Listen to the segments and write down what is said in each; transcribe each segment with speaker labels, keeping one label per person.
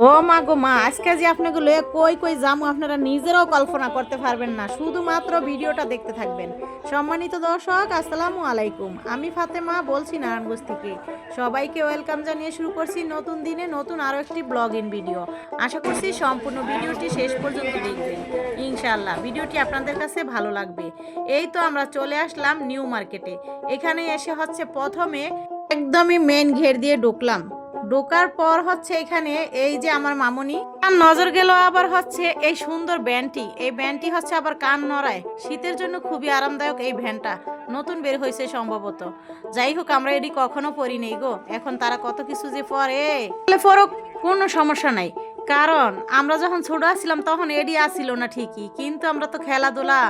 Speaker 1: ও মা গো মা, আজকে যে আপনাকে লয়ে কই কই যামু, আপনারা নিজেরাও কল্পনা করতে পারবেন না, শুধুমাত্র ভিডিওটা দেখতে থাকবেন। সম্মানিত দর্শক, আসসালামু আলাইকুম। আমি ফাতেমা, বলছি নারায়ণগঞ্জ থেকে। সবাইকে ওয়েলকাম জানিয়ে শুরু করছি নতুন দিনে নতুন আরও একটি ব্লগ ইন ভিডিও। আশা করছি সম্পূর্ণ ভিডিওটি শেষ পর্যন্ত দেখবেন। ইনশাআল্লাহ, ভিডিওটি আপনাদের কাছে ভালো লাগবে। এই তো আমরা চলে আসলাম নিউ মার্কেটে। এখানে এসে হচ্ছে প্রথমে একদমই মেন ঘের দিয়ে ঢুকলাম। ঢোকার পর হচ্ছে এখানে এই যে আমার মামুনি। আর নজর গেল আবার হচ্ছে এই সুন্দর ব্যান্ডটি। এই ব্যান্ডটি হচ্ছে আবার কান নড়ায়। শীতের জন্য খুবই আরামদায়ক এই ভ্যানটা। নতুন বের হয়েছে সম্ভবত। যাই হোক, আমরা এটি কখনো পরি নেই গো। এখন তারা কত কিছু যে পরে। ফরক কোনো সমস্যা নাই। কারণ, আমরা যখন ছোট আসছিলাম তখন এডি আসছিল না ঠিকই, কিন্তু আমরা তো খেলাধুলা,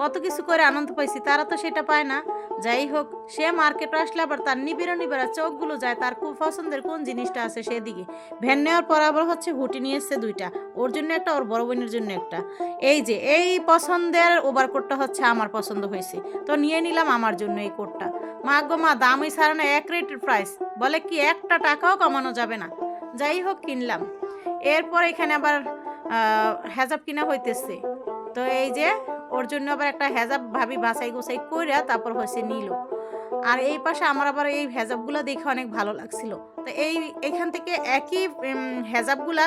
Speaker 1: কত কিছু করে আনন্দ পাইছি, তারা তো সেটা পায় না। যাই হোক, সে মার্কেটে আসলে আবার তার নিবিড় নিবিড়া চোখগুলো যায়, তার খুব পছন্দের কোন জিনিসটা আছে সেদিকে। ভ্যান নেওয়ার পর আবার হচ্ছে হুটি নিয়ে এসছে দুইটা, ওর জন্য একটা, ওর বড় বোনের জন্য একটা। এই যে, এই পছন্দের ওভার কোটটা হচ্ছে আমার পছন্দ হয়েছে, তো নিয়ে নিলাম আমার জন্য এই কোটটা। মা গো মা, দামই ছাড়া না, এক রেটের প্রাইস বলে কি একটা টাকাও কমানো যাবে না। যাই হোক, কিনলাম। এরপর এখানে আবার হেজাব কিনা হইতেছে। তো এই যে, ওর জন্য আবার একটা হেজাব ভাবি বাছাই গোছাই কইরা তারপর হচ্ছে নিল। আর এই পাশে আমার আবার এই হেজাবগুলো দেখে অনেক ভালো লাগছিল। তো এই, এখান থেকে একই হেজাবগুলা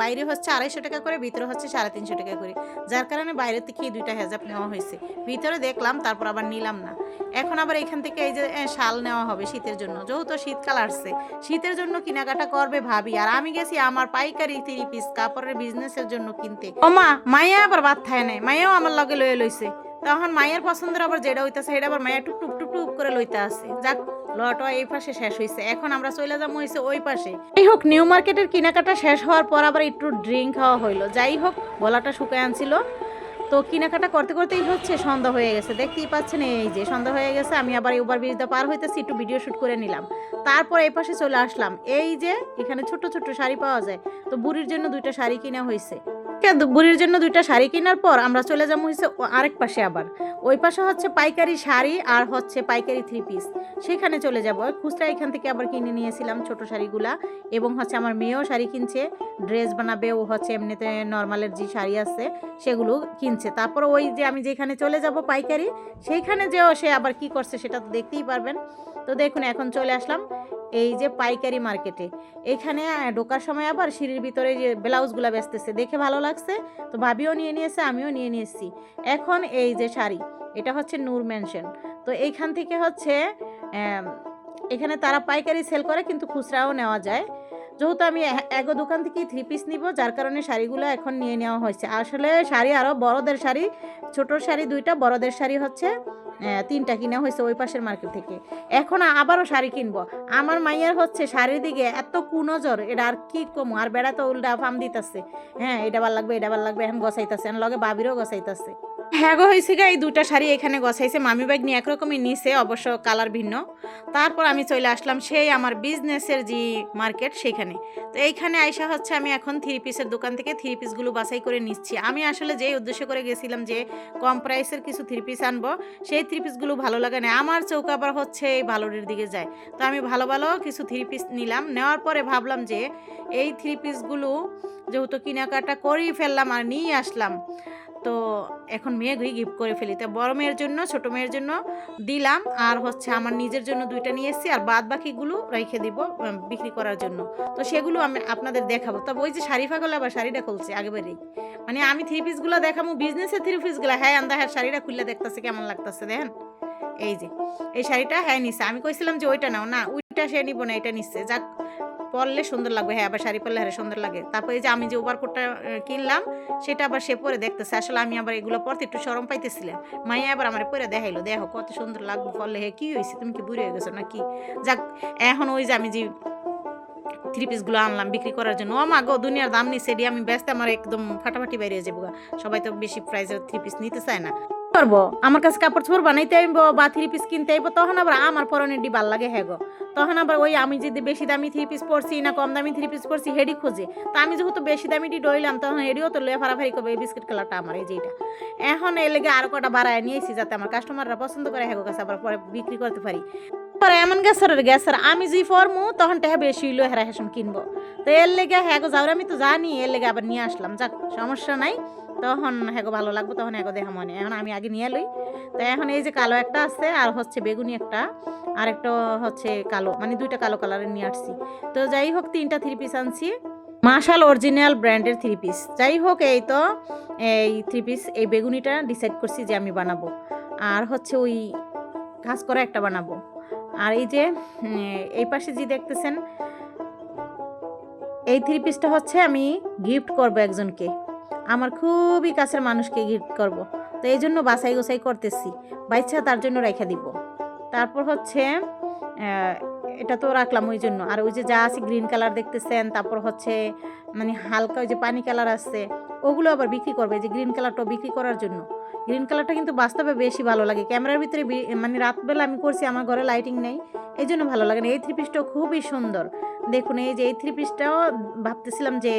Speaker 1: বাইরে হচ্ছে আড়াইশো টাকা করে, ভিতরে হচ্ছে সাড়ে তিনশো টাকা করে। যার কারণে বাইরে থেকে এই দুইটা হেজাব নেওয়া হয়েছে। ভিতরে দেখলাম, তারপর আবার নিলাম না। এখন আবার এখান থেকে এই যে শাল নেওয়া হবে শীতের জন্য। যেহেতু শীতকাল আসছে, শীতের জন্য কেনাকাটা করবে ভাবি। আর আমি গেছি আমার পাইকারি থ্রি পিস কাপড়ের বিজনেসের জন্য কিনতে। ও মা মাইয়া আবার বাদ থায় নাই। মায়াও আমার লগে লয়ে লইছে। তখন মায়ের পছন্দের আবার যেটা হইতাছে, সেটা আবার মায়ের টুক টুক টুক টুক করে লইতে আছে যাক, লট এই পাশে শেষ হয়েছে এখন আমরা চলে যাব হয়েছে ওই পাশে। যাই হোক, নিউ মার্কেটের কেনাকাটা শেষ হওয়ার পর আবার একটু ড্রিঙ্ক খাওয়া হইল। যাই হোক, গলাটা শুকায় আনছিল। তো কেনাকাটা করতে করতেই হচ্ছে, সন্ধ্যা হয়ে গেছে। দেখতেই পাচ্ছেন, এই যে সন্ধ্যা হয়ে গেছে। আমি আবার ওভার ব্রিজটা পার হইতেছি, একটু ভিডিও শুট করে নিলাম। তারপর এই পাশে চলে আসলাম। এই যে, এখানে ছোট ছোট শাড়ি পাওয়া যায়। তো বুড়ির জন্য দুইটা শাড়ি কিনা হয়েছে বুড়ির জন্য দুইটা শাড়ি কেনার পর আমরা চলে যাব হচ্ছে আরেক পাশে আবার। ওই পাশে হচ্ছে পাইকারি শাড়ি আর হচ্ছে পাইকারি থ্রি পিস সেখানে চলে যাব। খুচরা এখান থেকে আবার কিনে নিয়েছিলাম ছোট শাড়িগুলা এবং হচ্ছে আমার মেয়েও শাড়ি কিনছে। ড্রেস বানাবে, ও হচ্ছে এমনিতে নর্মালের যে শাড়ি আছে, সেগুলো কিনছে। তারপর ওই যে আমি যেখানে চলে যাব পাইকারি সেইখানে যেও সে আবার কি করছে সেটা তো দেখতেই পারবেন। তো দেখুন, এখন চলে আসলাম এই যে পাইকারি মার্কেটে। এখানে ঢোকার সময় আবার সিঁড়ির ভিতরে যে ব্লাউজগুলো বেচতেছে, দেখে ভালো লাগছে। তো ভাবিও নিয়ে নিয়েছে, আমিও নিয়ে নিয়েছি। এখন এই যে শাড়ি, এটা হচ্ছে নূর মেনশন তো এইখান থেকে হচ্ছে এখানে তারা পাইকারি সেল করে, কিন্তু খুচরাও নেওয়া যায়। যেহেতু আমি এগো দোকান থেকে থ্রি পিস নিব, যার কারণে শাড়িগুলো এখন নিয়ে নেওয়া হয়েছে। আসলে শাড়ি আরও বড়দের শাড়ি ছোটোর শাড়ি দুইটা, বড়দের শাড়ি হচ্ছে তিনটা কিনা হয়েছে ওই পাশের মার্কেট থেকে। এখন আবারও শাড়ি কিনবো। আমার মাইয়ার হচ্ছে শাড়ির দিকে এত কুনজর, এটা আর কি কম? আর বেড়া তো উল্টা ফাম দিতেছে। হ্যাঁ এটা ভালো লাগবে, এটা ভালো লাগবে, এখন গছাইতেছে লগে বাবিরও গছাইতেছে। হ্যাঁ গো, হয়েছে গা, এই দুটা শাড়ি এখানে গছাইছে। মামি ব্যাগ নিয়ে একরকমই নিছে, অবশ্য কালার ভিন্ন। তারপর আমি চলে আসলাম সেই আমার বিজনেসের যে মার্কেট সেখানে তো এইখানে আইসা হচ্ছে আমি এখন থ্রি পিসের দোকান থেকে থ্রি পিসগুলো বাছাই করে নিচ্ছি। আমি আসলে যেই উদ্দেশ্য করে গেছিলাম যে কম প্রাইসের কিছু থ্রি পিস আনব, সেই থ্রি পিসগুলো ভালো লাগে না। আমার চৌক আবার হচ্ছে এই ভালোরের দিকে যায়। তো আমি ভালো ভালো কিছু থ্রি পিস নিলাম। নেওয়ার পরে ভাবলাম যে এই থ্রি পিসগুলো যেহেতু কেনাকাটা করেই ফেললাম আর নিয়ে আসলাম। তো এখন মেয়েগুই গিফট করে ফেলি। তো বড় মেয়ের জন্য, ছোট মেয়ের জন্য দিলাম। আর হচ্ছে আমার নিজের জন্য দুইটা নিয়ে এসেছি। আর বাদ বাকিগুলো রেখে দিব বিক্রি করার জন্য। তো সেগুলো আমি আপনাদের দেখাবো। তবে ওই যে শাড়ি ফাগলে আবার শাড়িটা খুলছে আগেবারেই মানে আমি থ্রি পিসগুলো দেখাবো বিজনেসের থ্রি পিসগুলো হ্যাঁ আন্দা হ্যাঁ শাড়িটা খুললে দেখতেছে কেমন লাগতেছে, দেখেন। এই যে, এই শাড়িটা হ্যাঁ নিচ্ছে আমি কইছিলাম যে ওইটা নাও। না, ওইটা সে নিব না, এটা নিচ্ছে যাক পরলে সুন্দর লাগবে হ্যাঁ আবার শাড়ি পরলে হ্যাঁ সুন্দর লাগে। তারপরে এই যে আমি যে ওভারকোটটা কিনলাম, সেটা আবার সে পরে দেখতেছে। আসলে আমি আবার এগুলো পরতে একটু সরম পাইতেছিলাম। মাইয়া আবার আমার পরে দেখাইলো, দেখো কত সুন্দর লাগবে পরলে হ্যাঁ কি হয়েছে তুমি কি বুড়ি হয়ে গেছো না কি যাক, এখন ওই যে আমি যে থ্রি পিসগুলো আনলাম বিক্রি করার জন্য, ও মা গো, দুনিয়ার দাম নিচ্ছে এটি আমি ব্যস্ত, আমার একদম ফাটাফাটি বেরিয়ে যাব সবাই তো বেশি প্রাইসের থ্রি পিস নিতে চায় না। করব? আমার কাছে কাপড় চোপড় বানাইতে আইব, বা থ্রি পিস কিনতে আইব, তখন আবার আমার পরনের ডি ভালো লাগে হ্যাগো তখন আবার ওই আমি যদি বেশি দামি থ্রি পিস পরছি না কম দামি থ্রি পিস পরছি হেডি খোঁজে। তো আমি যেহেতু বেশি দামি ডি ডইলাম, তখন হেডিও তো লয়ে ফারাফারি করবে, এই বিস্কিট কালারটা আমার, এই যেটা এখন এই লেগে আরও কটা বাড়ায় নিয়েছি যাতে আমার কাস্টমাররা পছন্দ করে হ্যাগো কাছে আবার পরে বিক্রি করতে পারি। পরে এমন গ্যাসের গ্যাসের আমি যে ফরমু তখন টেহা বেশি হইল হেরা হেসম কিনবো। তো এর লেগে হ্যাগো যাওয়ার আমি তো জানি, এর লেগে আবার নিয়ে আসলাম। যাক, সমস্যা নাই। তখন হ্যাগো ভালো লাগবে, তখন হ্যাগো দেখা মনে। এখন আমি আগে নিয়ে লই। তো এখন এই যে কালো একটা আছে, আর হচ্ছে বেগুনি একটা, আর একটা হচ্ছে কালো মানে দুইটা কালো কালারের নিয়ে আসছি। তো যাই হোক, তিনটা থ্রি পিস আনছি। মার্শাল অরিজিনাল ব্র্যান্ডের থ্রি পিস যাই হোক, এই তো, এই থ্রি পিস এই বেগুনিটা ডিসাইড করছি যে আমি বানাবো। আর হচ্ছে ওই কাজ করা একটা বানাবো। আর এই যে এই পাশে যে দেখতেছেন, এই থ্রি পিসটা হচ্ছে আমি গিফট করব একজনকে। আমার খুবই কাছের মানুষকে গিফট করব। তো এই জন্য বাছাই গোছাই করতেছি। বাচ্চা তার জন্য রেখে দিব। তারপর হচ্ছে এটা তো রাখলাম ওই জন্য। আর ওই যে যা আছে গ্রিন কালার দেখতেছেন, তারপর হচ্ছে মানে হালকা ওই যে পানি কালার আছে, ওগুলো আবার বিক্রি করবে যে গ্রিন কালারটাও বিক্রি করার জন্য। গ্রিন কালারটা কিন্তু বাস্তবে বেশি ভালো লাগে। ক্যামেরার ভিতরে মানে রাতবেলা আমি করছি, আমার ঘরে লাইটিং নেই। এই জন্য ভালো লাগে না। এই থ্রি পিসটাও খুবই সুন্দর। দেখুন, এই যে এই থ্রি পিসটাও ভাবতেছিলাম যে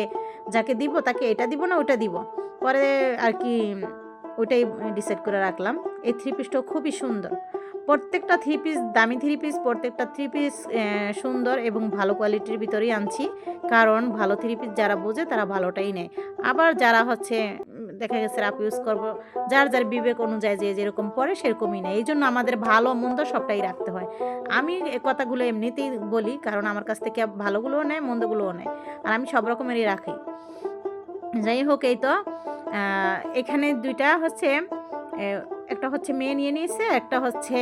Speaker 1: যাকে দিব তাকে এটা দিব না ওটা দিব। পরে আর কি ওইটাই ডিসাইড করে রাখলাম। এই থ্রি পিসটাও খুবই সুন্দর। প্রত্যেকটা থ্রি পিস দামি থ্রি পিস প্রত্যেকটা থ্রি পিস সুন্দর এবং ভালো কোয়ালিটির ভিতরেই আনছি। কারণ ভালো থ্রি পিস যারা বোঝে তারা ভালোটাই নেয়। আবার যারা হচ্ছে দেখা গেছে রাপ ইউজ করব। যার যার বিবেক অনুযায়ী যে যেরকম পরে সেরকমই নেয় এই জন্য আমাদের ভালো, মন্দ সবটাই রাখতে হয়। আমি এ কথাগুলো এমনিতেই বলি, কারণ আমার কাছ থেকে ভালোগুলোও নেয়, মন্দগুলোও নেয়। আর আমি সব রকমেরই রাখি। যাই হোক, এই তো এখানে দুইটা হচ্ছে একটা হচ্ছে মেয়ে নিয়ে নিয়েছে, একটা হচ্ছে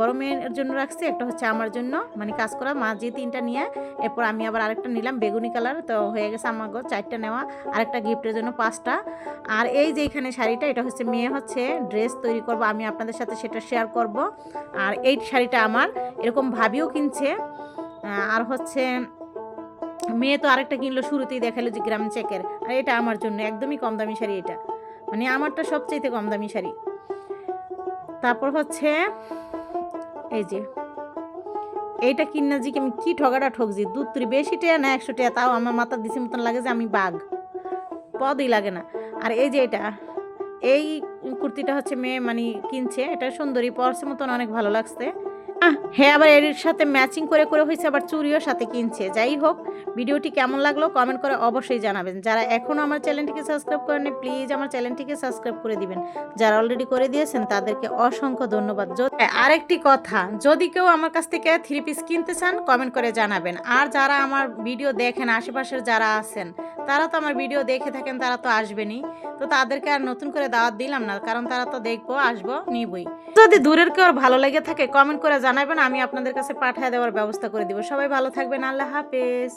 Speaker 1: বড় মেয়ের জন্য রাখছে, একটা হচ্ছে আমার জন্য মানে কাজ করা। মা যে তিনটা নিয়ে, এরপর আমি আবার আরেকটা নিলাম, বেগুনি কালার, তো হয়ে গেছে আমার চারটা নেওয়া, আরেকটা গিফটের জন্য পাঁচটা। আর এই যে এখানে শাড়িটা, এটা হচ্ছে মেয়ে হচ্ছে ড্রেস তৈরি করব, আমি আপনাদের সাথে সেটা শেয়ার করব। আর এই শাড়িটা আমার, এরকম ভাবিও কিনছে। আর হচ্ছে মেয়ে তো আরেকটা কিনলো শুরুতেই দেখাল যে গ্রাম চেকের, আর এটা আমার জন্য, একদমই কম দামি শাড়ি এটা। মানে আমারটা সবচাইতে কম দামি শাড়ি। তারপর হচ্ছে, এই যে, এইটা কিনা যে আমি কি ঠগাটা ঠকছি দুধ ত্রি বেশি টেয়া না একশো টেয়া, তাও আমার মাথা দিছি মতন লাগে যে আমি বাঘ। পদই লাগে না। আর এই যে এটা, এই কুর্তিটা হচ্ছে মেয়ে মানে কিনছে, এটা সুন্দরী, পরছে মতন অনেক ভালো লাগছে। হ্যাঁ আবার এর সাথে ম্যাচিং করে করে হয়েছে, আবার চুরিও সাথে কিনছে। যাই হোক, ভিডিওটি কেমন লাগল কমেন্ট করে অবশ্যই জানাবেন। যারা এখনও আমার চ্যানেলটিকে সাবস্ক্রাইব করেনি প্লিজ আমার চ্যানেলটিকে সাবস্ক্রাইব করে দিবেন। যারা অলরেডি করে দিয়েছেন, তাদেরকে অসংখ্য ধন্যবাদ। আরেকটি কথা, যদি কেউ আমার কাছ থেকে থ্রি পিস কিনতে চান কমেন্ট করে জানাবেন। আর যারা আমার ভিডিও দেখেন, আশেপাশের যারা আছেন, তারা তো আমার ভিডিও দেখে থাকেন, তারা তো আসবেনই। তো তাদেরকে আর নতুন করে দাওয়াত দিলাম না, কারণ তারা তো দেখব, আসব, নিবই। যদি দূরের কেউ ভালো লেগে থাকে কমেন্ট করে জানাবেন আমি আপনাদের কাছে পাঠিয়ে দেওয়ার ব্যবস্থা করে দিব। সবাই ভালো থাকবেন আল্লাহ হাফেজ।